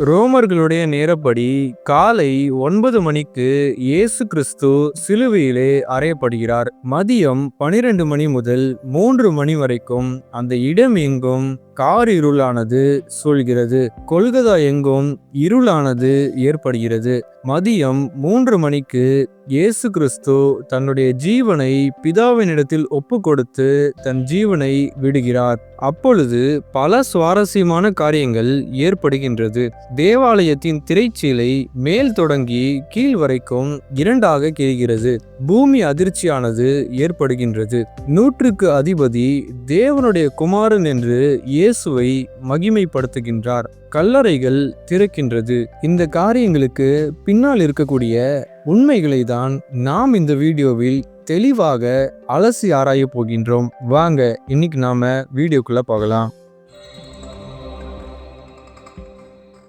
ரோமர்களுடைய நேரப்படி காலை ஒன்பது மணிக்கு இயேசு கிறிஸ்து சிலுவையிலே அறையப்படுகிறார். மதியம் பனிரெண்டு மணி முதல் மூன்று மணி வரைக்கும் அந்த இடம் எங்கும் கார் இருளானது சூழ்கிறது. கொல்கதா எங்கும் இருளானது ஏற்படுகிறது. மதியம் மூன்று மணிக்கு இயேசு கிறிஸ்து தன்னுடைய ஜீவனை பிதாவினிடத்தில் ஒப்பு கொடுத்து தன் ஜீவனை விடுகிறார். அப்பொழுது பல சுவாரஸ்யமான காரியங்கள் ஏற்படுகின்றது. தேவாலயத்தின் திரைச்சீலை மேல் தொடங்கி கீழ் வரைக்கும் இரண்டாக கிழிகிறது. பூமி அதிர்ச்சியானது ஏற்படுகின்றது. நூற்றுக்கு அதிபதி தேவனுடைய குமாரன் என்று இயேசுவை மகிமைப்படுத்துகின்றார். கல்லறைகள் திறக்கின்றது. இந்த காரியங்களுக்கு பின்னால் இருக்கக்கூடிய உண்மைகளை தான் நாம் இந்த வீடியோவில் தெளிவாக அலசி ஆராய போகின்றோம். வாங்க இன்னைக்கு நாம வீடியோக்குள்ள போகலாம்.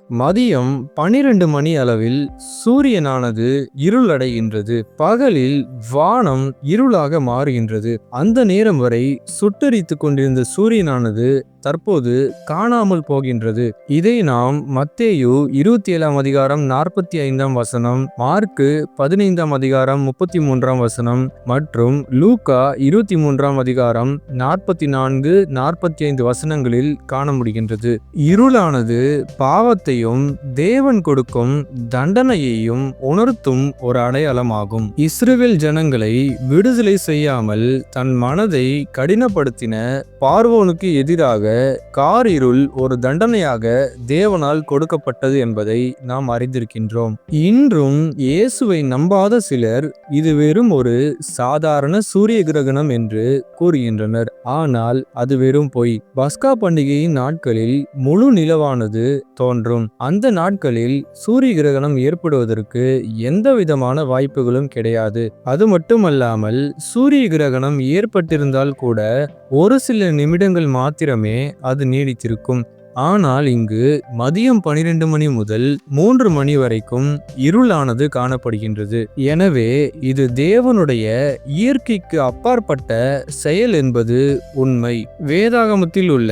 மதியம் பனிரெண்டு மணி அளவில் சூரியனானது இருளடைகின்றது. பகலில் வானம் இருளாக மாறுகின்றது. அந்த நேரம் வரை சுட்டரித்து கொண்டிருந்த சூரியனானது தற்போது காணாமல் போகின்றது. இதை நாம் மத்தேயு இருபத்தி ஏழாம் அதிகாரம் நாற்பத்தி ஐந்தாம் வசனம் மார்க்கு பதினைந்தாம் அதிகாரம் முப்பத்தி மூன்றாம் வசனம் மற்றும் லூக்கா இருபத்தி மூன்றாம் அதிகாரம் நாற்பத்தி நான்கு நாற்பத்தி ஐந்து வசனங்களில் காண முடிகின்றது இருளானது பாவத்தையும் தேவன் கொடுக்கும் தண்டனையையும் உணர்த்தும் ஒரு அடையாளமாகும். இஸ்ரேல் ஜனங்களை விடுதலை செய்யாமல் தன் மனதை கடினப்படுத்தின பார்வோனுக்கு எதிராக கார் இருள் ஒரு தண்டனையாக தேவனால் கொடுக்கப்பட்டது என்பதை நாம் அறிந்திருக்கின்றோம். இன்றும் இயேசுவை நம்பாத சிலர் இது வெறும் ஒரு சாதாரண சூரிய கிரகணம் என்று கூறுகின்றனர். ஆனால் அது வெறும் பொய். பஸ்கா பண்டிகையின் நாட்களில் முழு நிலவானது தோன்றும். அந்த நாட்களில் சூரிய கிரகணம் ஏற்படுவதற்கு எந்த விதமான வாய்ப்புகளும் கிடையாது. அது மட்டுமல்லாமல் சூரிய கிரகணம் ஏற்பட்டிருந்தால் கூட ஒரு சில நிமிடங்கள் மாத்திரமே அது நீடித்திருக்கும். ஆனால் இங்கு மதியம் பனிரெண்டு மணி முதல் மூன்று மணி வரைக்கும் இருளானது காணப்படுகின்றது. எனவே இது தேவனுடைய இயற்கைக்கு அப்பாற்பட்ட செயல் என்பது உண்மை. வேதாகமத்தில் உள்ள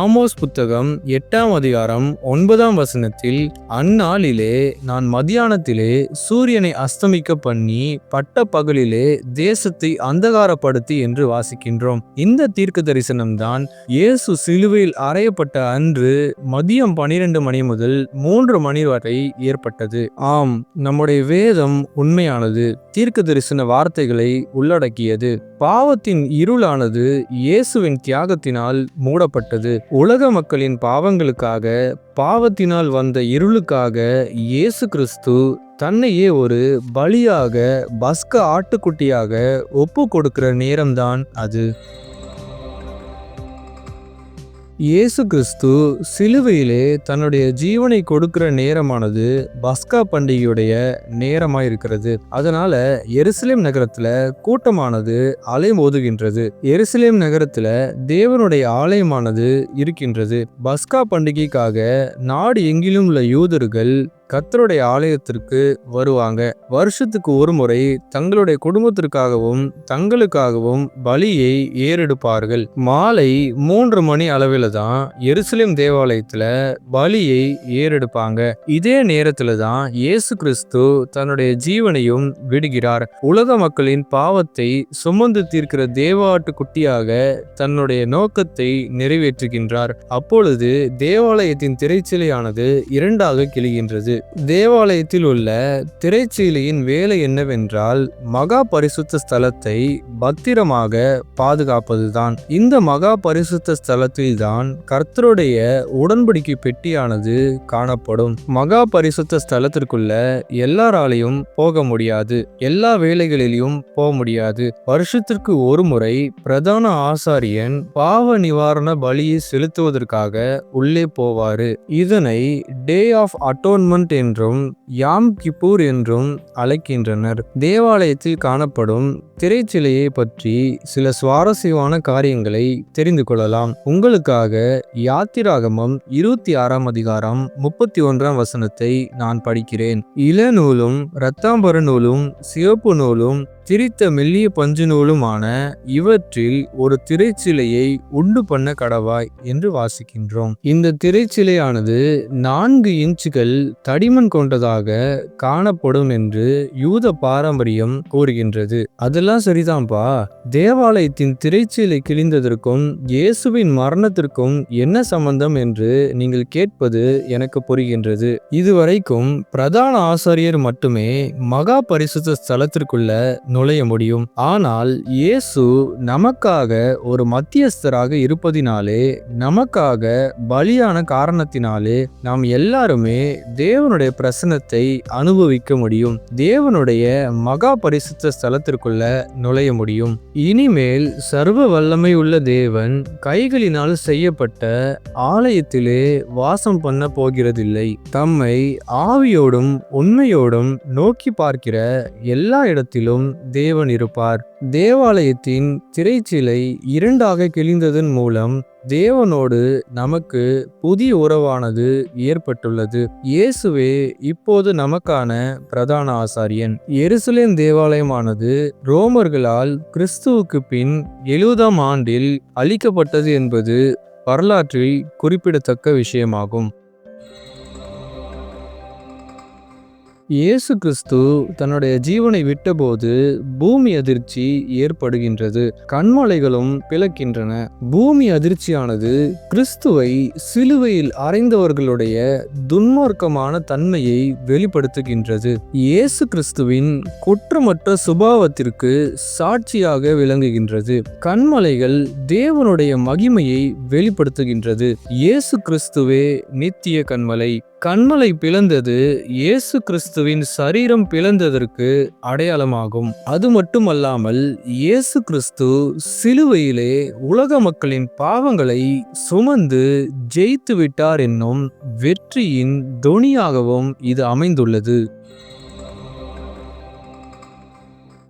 ஆமோஸ் புத்தகம் எட்டாம் அதிகாரம் ஒன்பதாம் வசனத்தில் அந்நாளிலே நான் மதியானத்திலே சூரியனை அஸ்தமிக்க பண்ணி பட்ட பகலிலே தேசத்தை அந்தகாரப்படுத்தி என்று வாசிக்கின்றோம். இந்த தீர்க்க தரிசனம்தான் இயேசு சிலுவையில் அறையப்பட்ட அன்று அன்று மதியம் பனிரெண்டு மணி முதல் மூன்று மணி வரை ஏற்பட்டது. ஆம் நம்முடைய வேதம் உண்மையானது தீர்க்க தரிசன வார்த்தைகளை உள்ளடக்கியது. பாவத்தின் இருளானது இயேசுவின் தியாகத்தினால் மூடப்பட்டது. உலக மக்களின் பாவங்களுக்காக பாவத்தினால் வந்த இருளுக்காக இயேசு கிறிஸ்து தன்னையே ஒரு பலியாக பஸ்க ஆட்டுக்குட்டியாக ஒப்பு கொடுக்கிற நேரம்தான் அது. இயேசு கிறிஸ்து சிலுவையிலே தன்னுடைய ஜீவனை கொடுக்கிற நேரமானது பஸ்கா பண்டிகையுடைய நேரமாக இருக்கிறது அதனால எருசலேம் நகரத்துல கூட்டமானது அலைமோதுகின்றது எருசலேம் நகரத்துல தேவனுடைய ஆலயமானது இருக்கின்றது. பஸ்கா பண்டிகைக்காக நாடு எங்கிலும் உள்ள யூதர்கள் கத்தருடைய ஆலயத்திற்கு வருவாங்க. வருஷத்துக்கு ஒரு முறை தங்களுடைய குடும்பத்திற்காகவும் தங்களுக்காகவும் பலியை ஏறெடுப்பார்கள். மாலை மூன்று மணி அளவில் தான் எருசலேம் தேவாலயத்துல பலியை ஏறெடுப்பாங்க. இதே நேரத்துல தான் இயேசு கிறிஸ்து தன்னுடைய ஜீவனையும் விடுகிறார். உலக மக்களின் பாவத்தை சுமந்து தீர்க்கிற தேவாட்டு குட்டியாக தன்னுடைய நோக்கத்தை நிறைவேற்றுகின்றார். அப்பொழுது தேவாலயத்தின் திரைச்சிலையானது இரண்டாக கிழிகின்றது. தேவாலயத்தில் உள்ள திரைச்சீலையின் வேலை என்னவென்றால் மகா பரிசுத்த ஸ்தலத்தை பத்திரமாக பாதுகாப்பதுதான். இந்த மகா பரிசுத்த ஸ்தலத்தில்தான் கர்த்தருடைய உடன்படிக்கை பெட்டியானது காணப்படும். மகா பரிசுத்த ஸ்தலத்திற்குள்ள எல்லாராலையும் போக முடியாது. எல்லா வேலைகளிலும் போக முடியாது. வருஷத்திற்கு ஒரு முறை பிரதான ஆசாரியன் பாவ நிவாரண பலியை செலுத்துவதற்காக உள்ளே போவாரு. இதனை டே ஆஃப் அட்டோன்மெண்ட் என்றும் யாம் கிப்பூர் என்றும் அழைக்கின்றனர். தேவாலயத்தில் காணப்படும் திரைச்சிலையை பற்றி சில சுவாரஸ்யமான காரியங்களை தெரிந்து கொள்ளலாம். உங்களுக்காக யாத்திராகமம் இருபத்தி ஆறாம் அதிகாரம் முப்பத்தி ஒன்றாம் வசனத்தை நான் படிக்கிறேன். இளநூலும் இரத்தாம்பர நூலும் சிவப்பு நூலும் திரித்த மெல்லிய பஞ்சு நூலுமான இவற்றில் ஒரு திரைச்சிலையை உண்டு பண்ண கடவாய் என்று வாசிக்கின்றோம். இந்த திரைச்சிலையானது நான்கு இன்ச்சுகள் தடிமன் கொண்டதாக காணப்படும் என்று யூத பாரம்பரியம் கூறுகின்றது. அதெல்லாம் சரிதான்ப்பா தேவாலயத்தின் திரைச்சிலை கிழிந்ததற்கும் இயேசுவின் மரணத்திற்கும் என்ன சம்பந்தம் என்று நீங்கள் கேட்பது எனக்கு புரிகின்றது. இதுவரைக்கும் பிரதான ஆசாரியர் மட்டுமே மகா பரிசுத்த ஸ்தலத்திற்குள்ள நுழைய முடியும். ஆனால் இயேசு நமக்காக ஒரு மத்தியஸ்தராக இருப்பதினாலே நமக்காக பலியான காரணத்தினாலே நாம் எல்லாருமே தேவனுடைய பிரசனத்தை அனுபவிக்க முடியும். தேவனுடைய மகா பரிசுத்த ஸ்தலத்திற்குள்ள நுழைய முடியும். இனிமேல் சர்வ வல்லமை உள்ள தேவன் கைகளினால் செய்யப்பட்ட ஆலயத்திலே வாசம் பண்ண போகிறதில்லை. தம்மை ஆவியோடும் உண்மையோடும் நோக்கி பார்க்கிற எல்லா இடத்திலும் தேவன் இருப்பார். தேவாலயத்தின் திரைச்சிலை இரண்டாக கிழிந்ததன் மூலம் தேவனோடு நமக்கு புதிய உறவானது ஏற்பட்டுள்ளது. இயேசுவே இப்போது நமக்கான பிரதான ஆசாரியன். எருசலேம் தேவாலயமானது ரோமர்களால் கிறிஸ்துவுக்கு பின் எழுபதாம் ஆண்டில் அளிக்கப்பட்டது என்பது வரலாற்றில் குறிப்பிடத்தக்க விஷயமாகும். இயேசு கிறிஸ்து தன்னுடைய ஜீவனை விட்டபோது பூமி அதிர்ச்சி ஏற்படுகின்றது. கண்மலைகளும் பிளக்கின்றன. பூமி அதிர்ச்சியானது கிறிஸ்துவை சிலுவையில் அறைந்தவர்களுடைய துன்மார்க்கமான தன்மையை வெளிப்படுத்துகின்றது. இயேசு கிறிஸ்துவின் குற்றமற்ற சுபாவத்திற்கு சாட்சியாக விளங்குகின்றது. கண்மலைகள் தேவனுடைய மகிமையை வெளிப்படுத்துகின்றது. இயேசு கிறிஸ்துவே நித்திய கண்மலை. கண்மலை பிளந்தது இயேசு கிறிஸ்துவின் சரீரம் பிளந்ததற்கு அடையாளமாகும். அது மட்டுமல்லாமல் இயேசு கிறிஸ்து சிலுவையிலே உலக மக்களின் பாவங்களை சுமந்து ஜெயித்து விட்டார் என்னும் வெற்றியின் தொனியாகவும் இது அமைந்துள்ளது.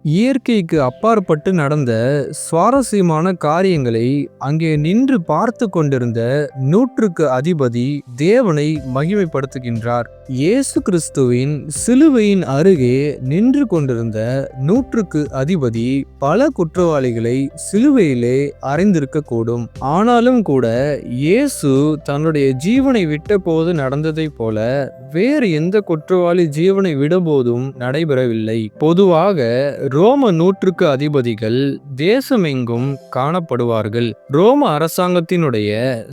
இயற்கைக்கு அப்பாற்பட்டு நடந்த சுவாரஸ்யமான காரியங்களை அங்கே நின்று பார்த்து கொண்டிருந்த நூற்றுக்கு அதிபதி தேவனை மகிமைப்படுத்துகின்றார். இயேசு கிறிஸ்துவின் சிலுவையின் அருகே நின்று கொண்டிருந்த நூற்றுக்கு அதிபதி பல குற்றவாளிகளை சிலுவையிலே அறைந்திருக்க கூடும் ஆனாலும் கூட இயேசு தன்னுடைய ஜீவனை விட்ட போது நடந்ததைப் போல வேறு எந்த குற்றவாளி ஜீவனை விடபோதும் நடைபெறவில்லை. பொதுவாக ரோம நூற்றுக்கு அதிபதிகள் தேசமெங்கும் காணப்படுவார்கள். ரோம அரசாங்கத்தினுடைய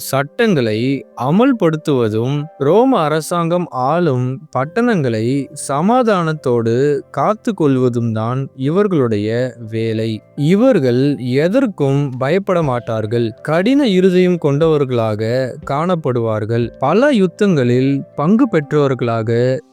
சட்டங்களை அமல்படுத்துவதும் ரோம அரசாங்கம் ஆளும் பட்டணங்களை சமாதானத்தோடு காத்து கொள்வதும் தான் இவர்களுடைய வேலை. இவர்கள் எதற்கும் பயப்பட மாட்டார்கள். கடின இருதயம் கொண்டவர்களாக காணப்படுவார்கள். பல யுத்தங்களில் பங்கு பெற்றவர்களாக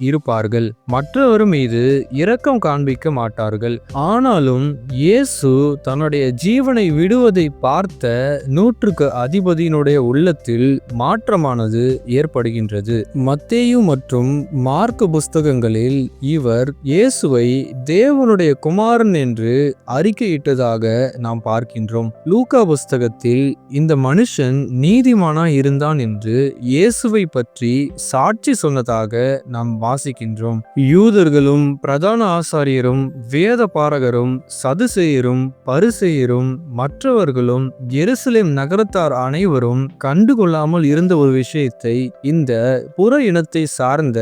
இருப்பார்கள். மற்றவர் மீது இரக்கம் காண்பிக்க மாட்டார்கள். ஆனாலும் இயேசு தன்னுடைய ஜீவனை விடுவதை பார்த்த நூற்றுக்கு அதிபதியினுடைய உள்ளத்தில் மாற்றமானது ஏற்படுகின்றது. மத்தேயு மற்றும் மார்க் புஸ்தகங்களில் இவர் இயேசுவை தேவனுடைய குமாரன் என்று அறிக்கையிட்டதாக நாம் பார்க்கின்றோம். லூகா புஸ்தகத்தில் இந்த மனுஷன் நீதிமானா இருந்தான் என்று இயேசுவை பற்றி சாட்சி சொன்னதாக நாம் வாசிக்கின்றோம். யூதர்களும் பிரதான ஆசாரியரும் வேத பாரகரும் சதுசெயரும் பரிசெயரும் மற்றவர்களும் எருசலேம் நகரத்தார் அனைவரும் கண்டுகொள்ளாமல் இருந்த ஒரு விஷயத்தை இந்த புற இனத்தை சார்ந்த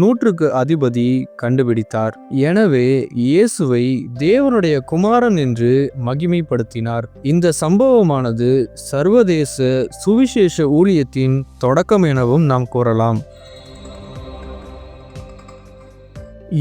நூற்றுக்கு அதிபதி கண்டுபிடித்தார். எனவே இயேசுவை தேவனுடைய குமாரன் என்று மகிமைப்படுத்தினார். இந்த சம்பவமானது சர்வதேச சுவிசேஷ ஊழியத்தின் தொடக்கம் எனவும் நாம் கூறலாம்.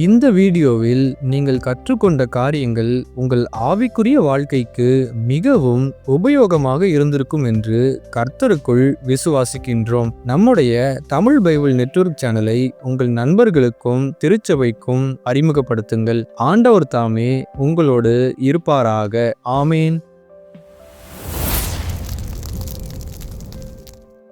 இந்த வீடியோவில் நீங்கள் கற்றுக்கொண்ட காரியங்கள் உங்கள் ஆவிக்குரிய வாழ்க்கைக்கு மிகவும் உபயோகமாக இருந்திருக்கும் என்று கர்த்தருக்குள் விசுவாசிக்கின்றோம். நம்முடைய தமிழ் பைபிள் நெட்வொர்க் சேனலை உங்கள் நண்பர்களுக்கும் திருச்சபைக்கும் அறிமுகப்படுத்துங்கள். ஆண்டவர் தாமே உங்களோடு இருப்பாராக. ஆமேன்.